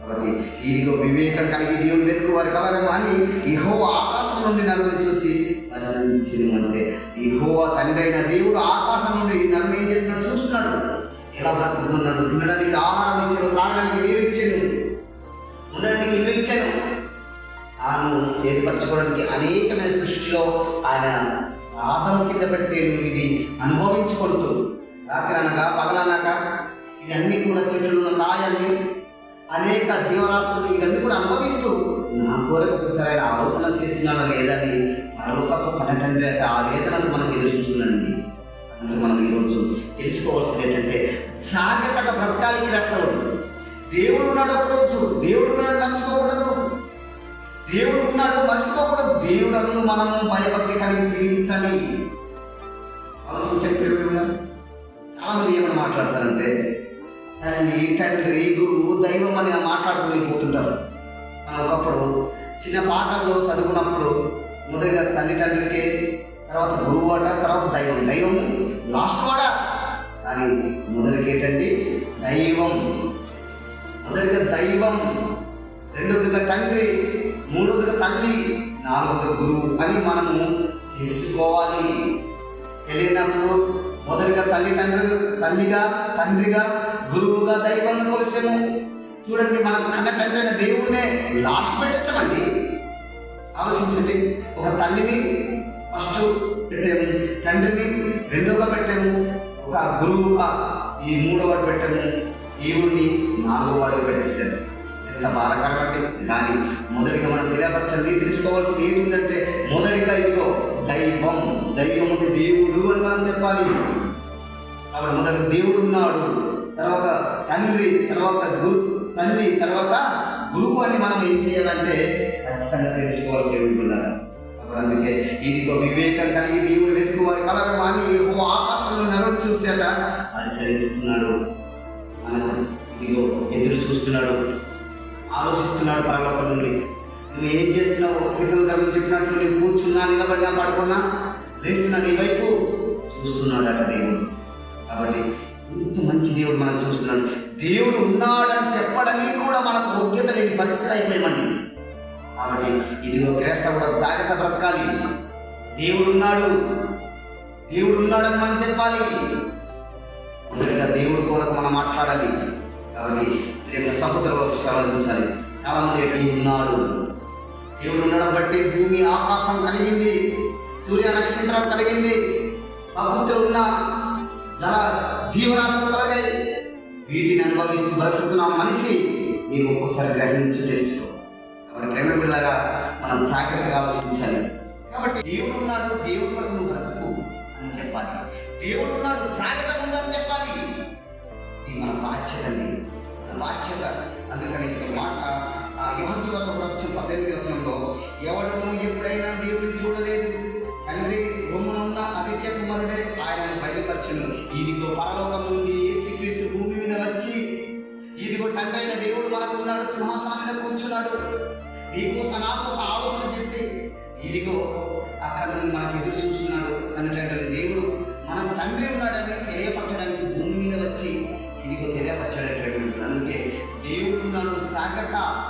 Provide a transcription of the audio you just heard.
కాబట్టి ఇదిగో వివేకం కలిగి దేవుని వెతుకు వారి కలరము అని ఇహో ఆకాశం నుండి నరుని చూసి పరిశీలించింది అంటే ఇహో తండ్రి అయిన దేవుడు ఆకాశం నుండి నరుని ఏం చేస్తున్నాడు చూస్తున్నాడు. ఎలా బ్రతుకుతున్నాడు తినడానికి ఆహారం ఇచ్చాడు తాగడానికి నీరు ఇచ్చాడు ఉండడానికి ఇల్లు ఇచ్చాను తాను చేతిపరచుకోవడానికి అనేకమైన సృష్టిలో ఆయన ఆదం కింద పెట్టే ఇది అనుభవించుకుంటూ రాత్రి అనగా పగలనక ఇవన్నీ కూడా చెట్లు ఉన్న కాయల్ని అనేక జీవరాశులు ఇవన్నీ కూడా అనుభవిస్తూ నా కోరిక ఒకసారి ఆయన ఆలోచన చేస్తున్నాడా లేదని పరలోకపు కనటంటే ఆ వేదనతో మనకు ఎదురు చూస్తున్నానండి. అందుకే మనం ఈరోజు తెలుసుకోవాల్సింది ఏంటంటే జాగ్రత్తగా బ్రతకాలికి రాస్తాడు దేవుడు ఉన్నాడు రోజు దేవుడు నాడు నడుచుకోకూడదు దేవుడు ఉన్నాడు మర్చిపోకూడదు. దేవుడు అందు మనం భయభక్తి కలిగి జీవించాలి. ఆలోచించండి పిల్లలు చాలా మంది ఏమని మాట్లాడతారంటే తల్లి ఏంటంటే గురువు దైవం అని మాట్లాడుకుని వెళ్ళిపోతుంటారు. మనం ఒకప్పుడు చిన్న పాఠంలో చదువుకున్నప్పుడు మొదటిగా తల్లిదండ్రులకే తర్వాత గురువు అట తర్వాత దైవం. దైవం లాస్ట్ వాడ. కానీ మొదటికి ఏంటంటే దైవం. మొదటిగా దైవం రెండోదిగా తండ్రి. మూడవదిగా తల్లి నాలుగవదిగా గురువు అని మనము తెలుసుకోవాలి. తెలియనప్పుడు మొదటిగా తల్లి తండ్రి తల్లిగా తండ్రిగా గురువుగా దైవంగా కొలిసాము. చూడండి మనం కన్న తండ్రి అయిన దేవుడినే లాస్ట్ పెట్టేస్తామండి ఆలోచించండి ఒక తల్లిని ఫస్ట్ పెట్టాము తండ్రిని రెండోగా పెట్టాము ఒక గురువుగా ఈ మూడో వాడు పెట్టాము దేవుణ్ణి నాలుగో వాడిగా పెట్టేసాము ఎంత బాధకరం అంటే కానీ మొదటిగా మనం తెలియపరచండి. తెలుసుకోవాల్సింది ఏంటంటే మొదటిగా ఇదిగో దైవం దైవం అంటే దేవుడు అని మనం చెప్పాలి. కాబట్టి మొదటి దేవుడు ఉన్నాడు తర్వాత తండ్రి తర్వాత గురు తల్లి తర్వాత గురువు అని మనం ఏం చేయాలంటే ఖచ్చితంగా తెలుసుకోవాలి దేవుడులాగా అప్పుడు అందుకే ఇదిగో వివేకం కలిగి దేవుడు వెతుకువారు కలరు అని ఓ ఆకాశంలో నరుడు చూసాక పరిశీలిస్తున్నాడు. మనకు ఇదిగో ఎదురు చూస్తున్నాడు. ఆలోచిస్తున్నాడు పరలోకం నుండి. నువ్వు ఏం చేస్తున్నావు? క్రితం గర్భం చెప్పినటువంటి కూర్చున్నా నిలబడినా పడుకున్నా? లేస్తున్నా నీ వైపు? చూస్తున్నాడు అట దేవుడు. కాబట్టి ఇంత మంచి దేవుడు మనం చూస్తున్నాడు. దేవుడు ఉన్నాడని చెప్పడానికి కూడా మనకు ముఖ్యత లేని పరిస్థితి అయిపోయామండి. కాబట్టి ఇదిగో క్రైస్తవుడు జాగ్రత్త బ్రతకాలి. దేవుడు ఉన్నాడు. దేవుడు ఉన్నాడని మనం చెప్పాలి. మొదటిగా దేవుడి కొరకు మనం మాట్లాడాలి. కాబట్టి రేపు సముద్రంలో విశ్రామించాలి చాలామంది మంది ఉన్నాడు దేవుడు ఉండడం బట్టి భూమి ఆకాశం కలిగింది. సూర్య నక్షత్రం కలిగింది. ప్రకృతిలో ఉన్న జల జీవరాశులు కలిగాయి వీటిని అనుభవిస్తూ బ్రతుకుతున్న మనిషి నీవు ఒక్కోసారి గ్రహించి తెలుసుకో కాబట్టి ప్రేమ పిల్లగా మనం జాగ్రత్తగా ఆలోచించాలి. కాబట్టి దేవుడు ఉన్నాడు దేవుడు కొరకు నువ్వు బ్రతుకు అని చెప్పాలి. దేవుడు ఉన్నాడు జాగ్రత్త ఉందని చెప్పాలి. ఇది మన బాధ్యతని బాధ్యత. అందుకని ఈ మాట యోహన్సు వార్త వచ్చి పద్దెనిమిది వచనంలో ఎవడను ఎప్పుడైనా దేవుడిని చూడలేదు. తండ్రి రొమ్మున అతిథ్య కుమారుడే ఆయనను బయలుపరచను. ఇదిగో పరలోకం నుండి యేసుక్రీస్తు భూమి మీద వచ్చి ఇదిగో తండ్రి అయిన దేవుడు మనకు ఉన్నాడు సింహాసనం మీద కూర్చున్నాడు. నీకోసం నాకోసం ఆలోచన చేసి ఇదిగో అక్కడ నుండి మనకి ఎదురు చూస్తున్నాడు. 个道